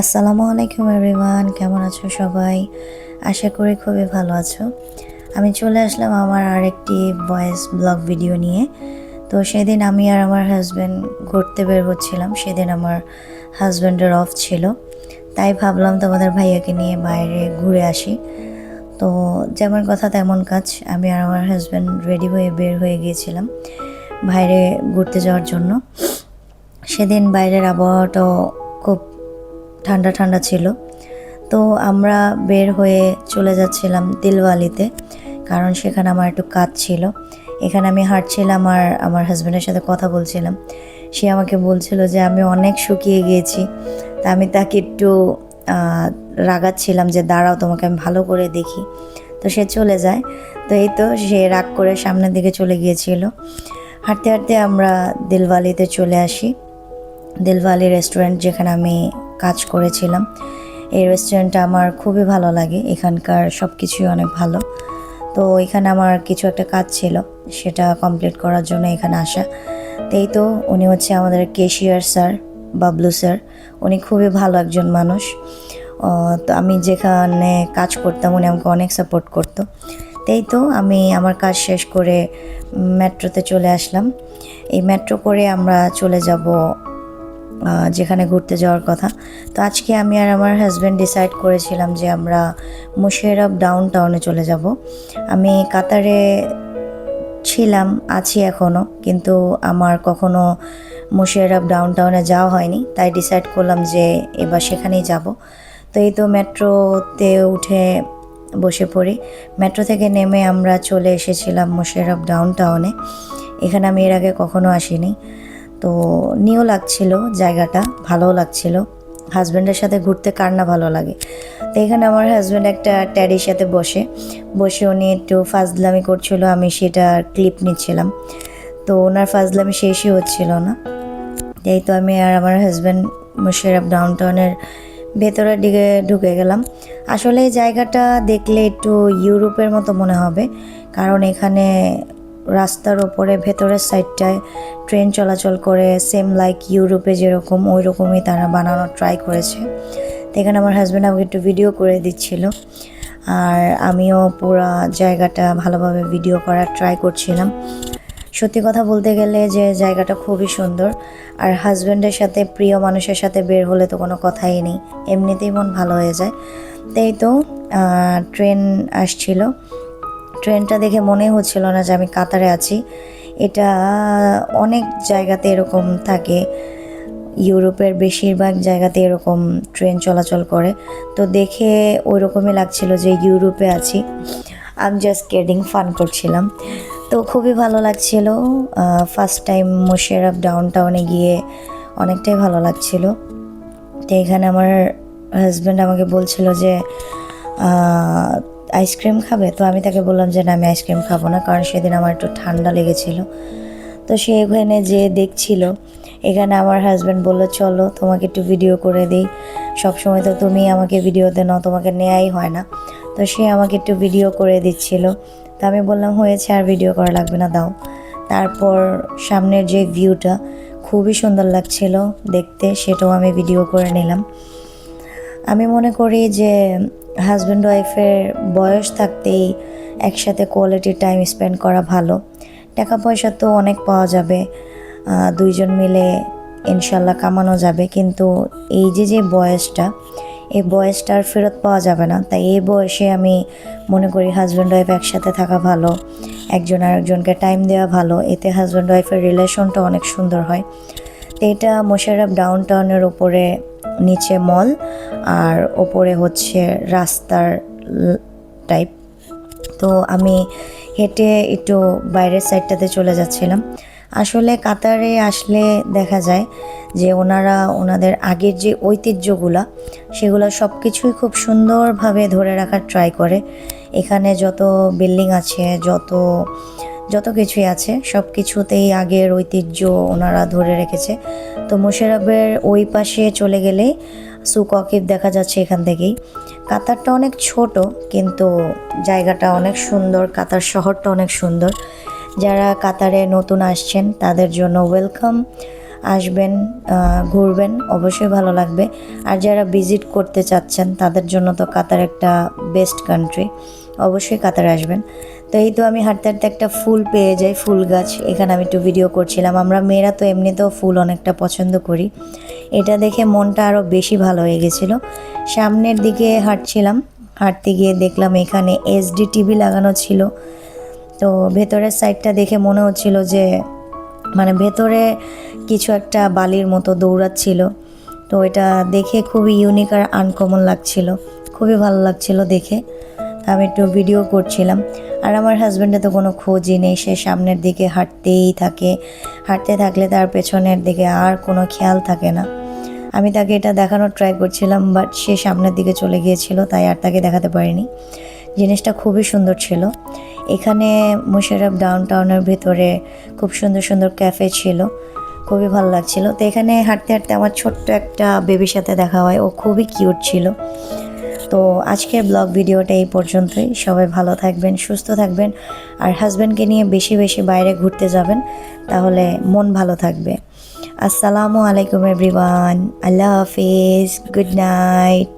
আসসালামু আলাইকুম এভরিওয়ান, কেমন আছো সবাই? আশা করি খুবই ভালো আছো। আমি চলে আসলাম আমার আরেকটি ভয়েস ব্লগ ভিডিও নিয়ে। তো সেদিন আমি আর আমার হাজব্যান্ড ঘুরতে বের হচ্ছিলাম। সেদিন আমার হাজব্যান্ডের অফ ছিল। তাই ভাবলাম তোমাদের ভাইয়াকে নিয়ে বাইরে ঘুরে আসি। তো যেমন কথা তেমন কাজ। আমি আর আমার হাজব্যান্ড রেডি হয়ে বের হয়ে গিয়েছিলাম বাইরে ঘুরতে যাওয়ার জন্য। সেদিন বাইরের আবহাওয়াটাও খুব ঠান্ডা ঠান্ডা ছিল। তো আমরা বের হয়ে চলে যাচ্ছিলাম দিলওয়ালিতে কারণ সেখানে আমার একটু কাজ ছিল। এখানে আমি হাঁটছিলাম আর আমার হাজব্যান্ডের সাথে কথা বলছিলাম। সে আমাকে বলছিল যে, আমি অনেক শুকিয়ে গিয়েছি। তা আমি তাকে একটু রাগাচ্ছিলাম যে দাঁড়াও, তোমাকে আমি ভালো করে দেখি। তো সে চলে যায়। তো এই তো সে রাগ করে সামনের দিকে চলে গিয়েছিল। হাঁটতে হাঁটতে আমরা দিলওয়ালিতে চলে আসি। দিলওয়ালি রেস্টুরেন্ট যেখানে আমি কাজ করেছিলাম। এই রেস্টুরেন্টটা আমার খুবই ভালো লাগে। এখানকার সব কিছুই অনেক ভালো। তো এখানে আমার কিছু একটা কাজ ছিল, সেটা কমপ্লিট করার জন্য এখানে আসা। তো এই তো উনি হচ্ছে আমাদের কেশিয়ার স্যার বাবলু স্যার। উনি খুবই ভালো একজন মানুষ। তো আমি যেখানে কাজ করতাম, উনি আমাকে অনেক সাপোর্ট করতো। তাই তো আমি আমার কাজ শেষ করে মেট্রোতে চলে আসলাম। এই মেট্রো করে আমরা চলে যাব যেখানে ঘুরতে যাওয়ার কথা। তো আজকে আমি আর আমার হাজব্যান্ড ডিসাইড করেছিলাম যে আমরা মুশেরব ডাউন টাউনে চলে যাব। আমি কাতারে ছিলাম, আছি এখনও কিন্তু আমার কখনো মুশেরব ডাউন টাউনে যাওয়া হয়নি, তাই ডিসাইড করলাম যে এবার সেখানেই যাব। তো এই তো মেট্রোতে উঠে বসে পড়ি। মেট্রো থেকে নেমে আমরা চলে এসেছিলাম মুশেরব ডাউন টাউনে এখানে আমি এর আগে কখনো আসিনি। তো নিও লাগছিল জায়গাটা, ভালোও লাগছিল। হাজব্যান্ডের সাথে ঘুরতে কার না ভালো লাগে। তো এখানে আমার হাজব্যান্ড একটা ট্যাডির সাথে বসে। বসে উনি একটু ফাজলামি করছিল, আমি সেটা ক্লিপ নিচ্ছিলাম। তো ওনার ফাজলামি শেষই হচ্ছিল না। এই তো আমি আর আমার হাজব্যান্ড মুশারফ ডাউন টাউনের ভেতরের দিকে ঢুকে গেলাম। আসলে এই জায়গাটা দেখলে একটু ইউরোপের মতো মনে হবে, কারণ এখানে রাস্তার ওপরে ভেতরের সাইডটায় ট্রেন চলাচল করে সেম লাইক ইউরোপে যেরকম ওই রকমই তারা বানানোর ট্রাই করেছে। তো এখানে আমার হাজব্যান্ড আমাকে একটু ভিডিও করে দিচ্ছিল, আর আমিও পুরো জায়গাটা ভালোভাবে ভিডিও করার ট্রাই করছিলাম। সত্যি কথা বলতে গেলে যে জায়গাটা খুবই সুন্দর। আর হাজব্যান্ডের সাথে, প্রিয় মানুষের সাথে বের হলে তো কোনো কথাই নেই। এমনিতেই মন ভালো হয়ে যায়। তাই তো ট্রেন আসছিল। ট্রেনটা দেখে মনে হচ্ছিল না যে আমি কাতারে আছি। এটা অনেক জায়গাতে এরকম থাকে। ইউরোপের বেশিরভাগ জায়গাতে এরকম ট্রেন চলাচল করে। তো দেখে ওই রকমই লাগছিল যে ইউরোপে আছি। আমি জাস্ট কেডিং ফান করছিলাম। তো খুবই ভালো লাগছিল। ফার্স্ট টাইম মুশেরাফ ডাউন টাউনে গিয়ে অনেকটাই ভালো লাগছিল। তো এখানে আমার হাজব্যান্ড আমাকে বলছিল যে আইসক্রিম খাবে? তো আমি তাকে বললাম যে, না, আমি আইসক্রিম খাব না, কারণ সেদিন আমার একটু ঠান্ডা লেগেছিল। তো সে এখানে যে দেখছিল। এখানে আমার হাজব্যান্ড বলল, চলো, তোমাকে একটু ভিডিও করে দিই। সবসময় তো তুমি আমাকে ভিডিওতে নাও, তোমাকে নেয়াই হয় না। তো সে আমাকে একটু ভিডিও করে দিচ্ছিল। তো আমি বললাম, হয়েছে, আর ভিডিও করা লাগবে না, দাও। তারপর সামনের যে ভিউটা খুবই সুন্দর লাগছিল দেখতে, সেটাও আমি ভিডিও করে নিলাম। আমি মনে করি যে হাজব্যান্ড ওয়াইফের বয়স থাকতেই একসাথে কোয়ালিটি টাইম স্পেন্ড করা ভালো। টাকা পয়সা তো অনেক পাওয়া যাবে দুইজন মিলে ইনশাল্লাহ কামানো যাবে, কিন্তু এই যে যে বয়সটা এই বয়সটা আর ফেরত পাওয়া যাবে না। তাই এই বয়সে আমি মনে করি হাজব্যান্ড ওয়াইফ একসাথে থাকা ভালো, একজন আরেকজনকে টাইম দেওয়া ভালো। এতে হাজব্যান্ড ওয়াইফের রিলেশনটা অনেক সুন্দর হয়। তো এটা মোশারফ ডাউন টাউনের ওপরে নিচে মল আর ওপরে হচ্ছে রাস্তার টাইপ তো আমি হেঁটে একটু বাইরের সাইডটাতে চলে যাচ্ছিলাম। আসলে কাতারে আসলে দেখা যায় যে ওনারা ওনাদের আগের যে ঐতিহ্যগুলা, সেগুলো সব কিছুই খুব সুন্দরভাবে ধরে রাখার ট্রাই করে। এখানে যত বিল্ডিং আছে, যত যত কিছুই আছে সব কিছুতেই আগের ঐতিহ্য ওনারা ধরে রেখেছে। তো মুশারফের ওই পাশে চলে গেলেই সুককিব দেখা যাচ্ছে এখান থেকেই। কাতারটা অনেক ছোট, কিন্তু জায়গাটা অনেক সুন্দর, কাতার শহরটা অনেক সুন্দর। যারা কাতারে নতুন আসছেন, তাদের জন্য ওয়েলকাম আসবেন ঘুরবেন, অবশ্যই ভালো লাগবে। আর যারা ভিজিট করতে চাচ্ছেন, তাদের জন্য তো কাতার একটা বেস্ট কান্ট্রি অবশ্যই কাতারে আসবেন। তো এই তো আমি হাঁটতে হাঁটতে একটা ফুল পেয়ে যাই, ফুল গাছ। এখানে আমি একটু ভিডিও করছিলাম। আমরা মেয়েরা তো এমনিতেও ফুল অনেকটা পছন্দ করি। এটা দেখে মনটা আরও বেশি ভালো হয়ে গেছিল। সামনের দিকে হাঁটছিলাম। হাঁটতে গিয়ে দেখলাম এখানে এসডি টিভি লাগানো ছিল। তো ভেতরের সাইডটা দেখে মনে হচ্ছিল যে মানে ভেতরে কিছু একটা বালির মতো দৌড়াচ্ছিল। তো এটা দেখে খুবই ইউনিক আর আনকমন লাগছিল। খুবই ভালো লাগছিল দেখে। আমি একটু ভিডিও করছিলাম। আর আমার হাজব্যান্ডে তো কোনো খোঁজই নেই, সে সামনের দিকে হাঁটতেই থাকে। হাঁটতে থাকলে তার পেছনের দিকে আর কোনো খেয়াল থাকে না। আমি তাকে এটা দেখানোর ট্রাই করছিলাম বাট সে সামনের দিকে চলে গিয়েছিল, তাই আর তাকে দেখাতে পারিনি। জিনিসটা খুবই সুন্দর ছিল। এখানে মুশারফ ডাউন টাউনের ভিতরে খুব সুন্দর সুন্দর ক্যাফে ছিল, খুবই ভালো লাগছিল। তো এখানে হাঁটতে হাঁটতে আমার ছোট্ট একটা বেবির সাথে দেখা হয়, ও খুবই কিউট ছিল। তো আজকের ব্লগ ভিডিওটা এই পর্যন্তই। সবাই ভালো থাকবেন, সুস্থ থাকবেন, আর হাজব্যান্ডকে নিয়ে বেশি বেশি বাইরে ঘুরতে যাবেন, তাহলে মন ভালো থাকবে। আসসালামু আলাইকুম এভরিওয়ান আল্লাহ হাফিজ গুড নাইট